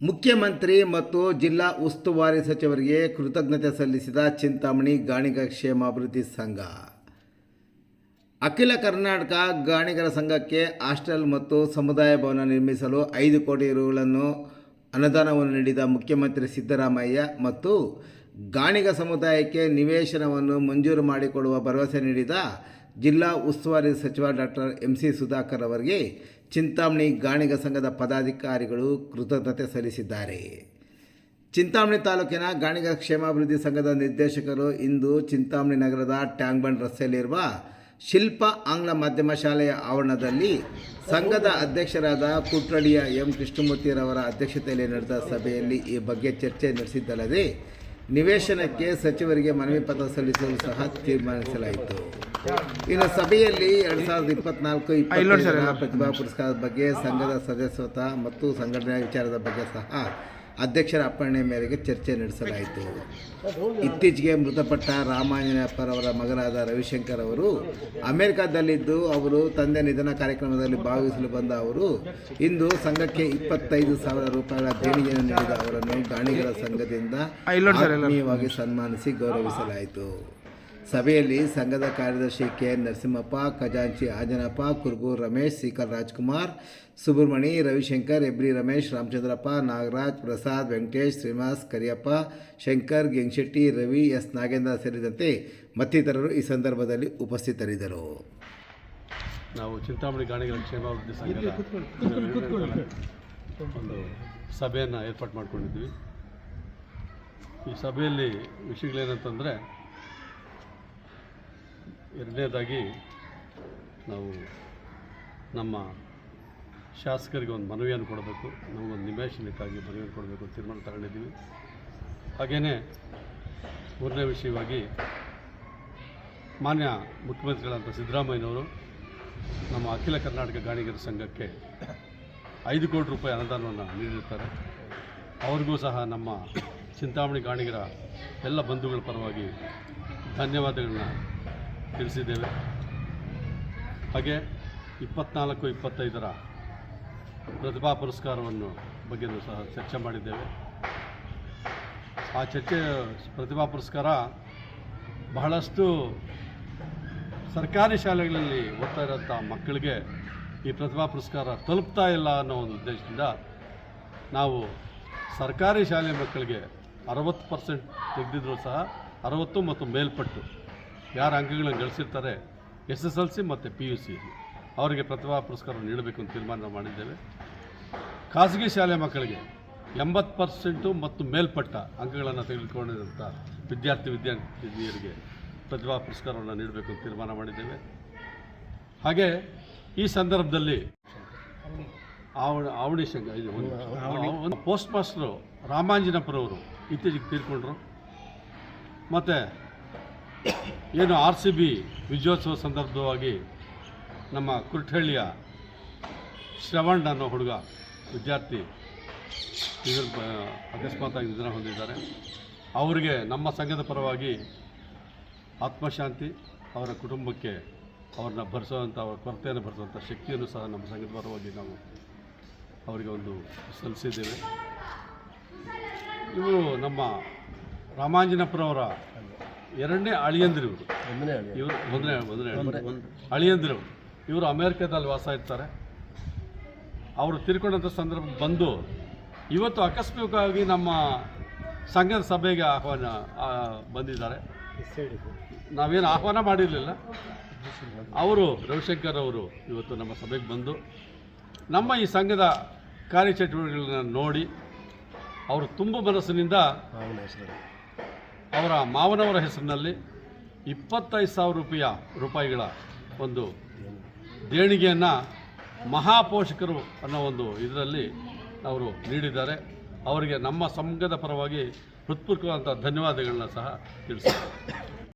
ಮುಖ್ಯಮಂತ್ರಿ ಮತ್ತು ಜಿಲ್ಲಾ ಉಸ್ತುವಾರಿ ಸಚಿವರಿಗೆ ಕೃತಜ್ಞತೆ ಸಲ್ಲಿಸಿದ ಚಿಂತಾಮಣಿ ಗಾಣಿಗ ಕ್ಷೇಮಾಭಿವೃದ್ಧಿ ಸಂಘ. ಅಖಿಲ ಕರ್ನಾಟಕ ಗಾಣಿಗರ ಸಂಘಕ್ಕೆ ಹಾಸ್ಟೆಲ್ ಮತ್ತು ಸಮುದಾಯ ಭವನ ನಿರ್ಮಿಸಲು ಐದು ಕೋಟಿ ರುಗಳನ್ನು ಅನುದಾನವನ್ನು ನೀಡಿದ ಮುಖ್ಯಮಂತ್ರಿ ಸಿದ್ದರಾಮಯ್ಯ ಮತ್ತು ಗಾಣಿಗ ಸಮುದಾಯಕ್ಕೆ ನಿವೇಶನವನ್ನು ಮಂಜೂರು ಮಾಡಿಕೊಡುವ ಭರವಸೆ ನೀಡಿದ ಜಿಲ್ಲಾ ಉಸ್ತುವಾರಿ ಸಚಿವ ಡಾಕ್ಟರ್ ಎಂ ಸಿ ಸುಧಾಕರ್ ಅವರಿಗೆ ಚಿಂತಾಮಣಿ ಗಾಣಿಗ ಸಂಘದ ಪದಾಧಿಕಾರಿಗಳು ಕೃತಜ್ಞತೆ ಸಲ್ಲಿಸಿದ್ದಾರೆ. ಚಿಂತಾಮಣಿ ತಾಲೂಕಿನ ಗಾಣಿಗ ಕ್ಷೇಮಾಭಿವೃದ್ಧಿ ಸಂಘದ ನಿರ್ದೇಶಕರು ಇಂದು ಚಿಂತಾಮಣಿ ನಗರದ ಟ್ಯಾಂಗ್ಬಂಡ್ ರಸ್ತೆಯಲ್ಲಿರುವ ಶಿಲ್ಪ ಆಂಗ್ಲ ಮಾಧ್ಯಮ ಶಾಲೆಯ ಆವರಣದಲ್ಲಿ ಸಂಘದ ಅಧ್ಯಕ್ಷರಾದ ಕುಟ್ರಳಿಯ ಎಂ ಕೃಷ್ಣಮೂರ್ತಿರವರ ಅಧ್ಯಕ್ಷತೆಯಲ್ಲಿ ನಡೆದ ಸಭೆಯಲ್ಲಿ ಈ ಬಗ್ಗೆ ಚರ್ಚೆ ನಡೆಸಿದ್ದಲ್ಲದೆ, ನಿವೇಶನಕ್ಕೆ ಸಚಿವರಿಗೆ ಮನವಿ ಪತ್ರ ಸಲ್ಲಿಸಲು ಸಹ ತೀರ್ಮಾನಿಸಲಾಯಿತು. ಇನ್ನು ಸಭೆಯಲ್ಲಿ ಎರಡು ಸಾವಿರದ ಇಪ್ಪತ್ನಾಲ್ಕು ಇಪ್ಪತ್ತೈದರ ಪ್ರತಿಭಾ ಪುರಸ್ಕಾರದ ಬಗ್ಗೆ ಸಂಘದ ಸದಸ್ಯತ್ವ ಮತ್ತು ಸಂಘಟನೆಯ ವಿಚಾರದ ಬಗ್ಗೆ ಸಹ ಅಧ್ಯಕ್ಷರ ಅಪ್ಪಣೆ ಮೇರೆಗೆ ಚರ್ಚೆ ನಡೆಸಲಾಯಿತು. ಇತ್ತೀಚೆಗೆ ಮೃತಪಟ್ಟ ರಾಮಾಂಜನೇಯಪ್ಪರವರ ಮಗನಾದ ರವಿಶಂಕರ್ ಅವರು ಅಮೆರಿಕದಲ್ಲಿದ್ದು ಅವರು ತಂದೆ ನಿಧನ ಕಾರ್ಯಕ್ರಮದಲ್ಲಿ ಭಾಗವಹಿಸಲು ಬಂದ ಅವರು ಇಂದು ಸಂಘಕ್ಕೆ ಇಪ್ಪತ್ತೈದು ಸಾವಿರ ರೂಪಾಯಿಗಳ ದೇಣಿಗೆಯನ್ನು ನೀಡಿದ ಅವರನ್ನು ಗಾಣಿಗರ ಸಂಘದಿಂದ ಆತ್ಮೀಯವಾಗಿ ಸನ್ಮಾನಿಸಿ ಗೌರವಿಸಲಾಯಿತು. ಸಭೆಯಲ್ಲಿ ಸಂಘದ ಕಾರ್ಯದರ್ಶಿ ಕೆ ಎನ್ ನರಸಿಂಹಪ್ಪ ಖಜಾಂಚಿ ಆಂಜನಪ್ಪ ಕುರ್ಗೂರ್ ರಮೇಶ್ ಸಿಕಲ್ ರಾಜ್ಕುಮಾರ್ ಸುಬ್ರಹ್ಮಣಿ ರವಿಶಂಕರ್ ಎಬ್ರಿ ರಮೇಶ್ ರಾಮಚಂದ್ರಪ್ಪ ನಾಗರಾಜ್ ಪ್ರಸಾದ್ ವೆಂಕಟೇಶ್ ಶ್ರೀನಿವಾಸ್ ಕರಿಯಪ್ಪ ಶಂಕರ್ ಗೆಂಗ್ಶೆಟ್ಟಿ ರವಿ ಎಸ್. ನಾಗೇಂದ್ರ ಸೇರಿದಂತೆ ಮತ್ತಿತರರು ಈ ಸಂದರ್ಭದಲ್ಲಿ ಉಪಸ್ಥಿತರಿದ್ದರು. ನಾವು ಚಿಂತಾಮಣಿ ಗಾಣಿಗಳ ಕ್ಷೇಮಾಭಿವೃದ್ಧಿ ಸಂಘದ ಒಂದು ಸಭೆಯನ್ನು ಏರ್ಪಾಡು ಮಾಡ್ಕೊಂಡಿದ್ವಿ. ಈ ಸಭೆಯಲ್ಲಿ ವಿಷಯಗಳೇನಂತಂದರೆ ಎರಡನೇದಾಗಿ ನಾವು ನಮ್ಮ ಶಾಸಕರಿಗೆ ಒಂದು ಮನವಿಯನ್ನು ಕೊಡಬೇಕು, ನಮಗೊಂದು ನಿವೇಶನಕ್ಕಾಗಿ ಮನವಿಯನ್ನು ಕೊಡಬೇಕು ತೀರ್ಮಾನ ತಗೊಂಡಿದ್ದೀವಿ. ಹಾಗೆಯೇ ಮೂರನೇ ವಿಷಯವಾಗಿ ಮಾನ್ಯ ಮುಖ್ಯಮಂತ್ರಿಗಳಾದಂಥ ಸಿದ್ದರಾಮಯ್ಯನವರು ನಮ್ಮ ಅಖಿಲ ಕರ್ನಾಟಕ ಗಾಣಿಗರ ಸಂಘಕ್ಕೆ ಐದು ಕೋಟಿ ರೂಪಾಯಿ ಅನುದಾನವನ್ನು ನೀಡಿರ್ತಾರೆ. ಅವ್ರಿಗೂ ಸಹ ನಮ್ಮ ಚಿಂತಾಮಣಿ ಗಾಣಿಗರ ಎಲ್ಲ ಬಂಧುಗಳ ಪರವಾಗಿ ಧನ್ಯವಾದಗಳನ್ನ ತಿಳಿಸಿದ್ದೇವೆ. ಹಾಗೆ ಇಪ್ಪತ್ನಾಲ್ಕು, ಇಪ್ಪತ್ತೈದರ ಪ್ರತಿಭಾ ಪುರಸ್ಕಾರವನ್ನು ಬಗ್ಗೆಯೂ ಸಹ ಚರ್ಚೆ ಮಾಡಿದ್ದೇವೆ. ಆ ಚರ್ಚೆ, ಪ್ರತಿಭಾ ಪುರಸ್ಕಾರ ಬಹಳಷ್ಟು ಸರ್ಕಾರಿ ಶಾಲೆಗಳಲ್ಲಿ ಓದ್ತಾ ಇರೋಂಥ ಮಕ್ಕಳಿಗೆ ಈ ಪ್ರತಿಭಾ ಪುರಸ್ಕಾರ ತಲುಪ್ತಾ ಇಲ್ಲ ಅನ್ನೋ ಒಂದು ಉದ್ದೇಶದಿಂದ ನಾವು ಸರ್ಕಾರಿ ಶಾಲೆ ಮಕ್ಕಳಿಗೆ ಅರವತ್ತು ಪರ್ಸೆಂಟ್ ತೆಗೆದಿದ್ರು ಸಹ ಅರವತ್ತು ಮತ್ತು ಮೇಲ್ಪಟ್ಟು ಯಾರು ಅಂಕಗಳನ್ನು ಗಳಿಸಿರ್ತಾರೆ ಎಸ್ ಎಸ್ ಎಲ್ ಸಿ ಮತ್ತು ಪಿ ಯು ಸಿ. ಅವರಿಗೆ ಪ್ರತಿಭಾ ಪುರಸ್ಕಾರ ನೀಡಬೇಕು ಅಂತ ತೀರ್ಮಾನ ಮಾಡಿದ್ದೇವೆ. ಖಾಸಗಿ ಶಾಲೆ ಮಕ್ಕಳಿಗೆ ಎಂಬತ್ತು ಪರ್ಸೆಂಟು ಮತ್ತು ಮೇಲ್ಪಟ್ಟ ಅಂಕಗಳನ್ನು ತೆಗೆದುಕೊಂಡಿರುವಂಥ ವಿದ್ಯಾರ್ಥಿ ವಿದ್ಯಾರ್ಥಿನಿಯರಿಗೆ ಪ್ರತಿಭಾ ಪುರಸ್ಕಾರವನ್ನು ನೀಡಬೇಕು ಅಂತ ತೀರ್ಮಾನ ಮಾಡಿದ್ದೇವೆ. ಹಾಗೆ ಈ ಸಂದರ್ಭದಲ್ಲಿ ಆವಣ ಶಂಕ ಒಂದು ಪೋಸ್ಟ್ ಮಾಸ್ಟರು ರಾಮಾಂಜನಪುರವರು ಇತ್ತೀಚೆಗೆ ತೀರ್ಕೊಂಡ್ರು. ಮತ್ತು ಏನು ಆರ್ ಸಿ ಬಿ ವಿಜಯೋತ್ಸವ ಸಂದರ್ಭವಾಗಿ ನಮ್ಮ ಕುರ್ಟಹಳ್ಳಿಯ ಶ್ರವಣ್ ಅನ್ನೋ ಹುಡುಗ ವಿದ್ಯಾರ್ಥಿ ಅಕಸ್ಮಾತ್ ಅಕಸ್ಮಾತಾಗಿ ನಿಧನ ಹೊಂದಿದ್ದಾರೆ. ಅವರಿಗೆ ನಮ್ಮ ಸಂಘದ ಪರವಾಗಿ ಆತ್ಮಶಾಂತಿ, ಅವರ ಕುಟುಂಬಕ್ಕೆ ಅವ್ರನ್ನ ಭರಿಸುವಂಥ ಅವರ ಕೊರತೆಯನ್ನು ಭರಿಸುವಂಥ ಶಕ್ತಿಯನ್ನು ಸಹ ನಮ್ಮ ಸಂಘದ ಪರವಾಗಿ ನಾವು ಅವರಿಗೆ ಒಂದು ಸಲ್ಲಿಸಿದ್ದೇವೆ. ಇವರು ನಮ್ಮ ರಾಮಾಂಜನಪುರವರ ಎರಡನೇ ಅಳಿಯಂದಿರು ಇವರು. ಇವರು ಮೊದಲನೇ ಮೊದಲನೇ ಅಳಿಯಂದಿರು. ಇವರು ಅಮೇರಿಕಾದಲ್ಲಿ ವಾಸ ಇರ್ತಾರೆ. ಅವರು ತಿರ್ಕೊಂಡಂಥ ಸಂದರ್ಭ ಬಂದು ಇವತ್ತು ಆಕಸ್ಮಿಕವಾಗಿ ನಮ್ಮ ಸಂಘದ ಸಭೆಗೆ ಆಹ್ವಾನ ಬಂದಿದ್ದಾರೆ. ನಾವೇನು ಆಹ್ವಾನ ಮಾಡಿರಲಿಲ್ಲ. ಅವರು ರವಿಶಂಕರ್ ಅವರು ಇವತ್ತು ನಮ್ಮ ಸಭೆಗೆ ಬಂದು ನಮ್ಮ ಈ ಸಂಘದ ಕಾರ್ಯಚಟುವಟಿಕೆಗಳನ್ನ ನೋಡಿ ಅವರು ತುಂಬ ಮನಸ್ಸಿನಿಂದ ಅವರ ಮಾವನವರ ಹೆಸರಿನಲ್ಲಿ ಇಪ್ಪತ್ತೈದು ಸಾವಿರ ರೂಪಾಯಿಯ ರೂಪಾಯಿಗಳ ಒಂದು ದೇಣಿಗೆಯನ್ನು ಮಹಾಪೋಷಕರು ಅನ್ನೋ ಒಂದು ಇದರಲ್ಲಿ ಅವರು ನೀಡಿದ್ದಾರೆ. ಅವರಿಗೆ ನಮ್ಮ ಸಂಘದ ಪರವಾಗಿ ಹೃತ್ಪೂರ್ವಕವಾದಂಥ ಧನ್ಯವಾದಗಳನ್ನ ಸಹ ತಿಳಿಸ್ತಾರೆ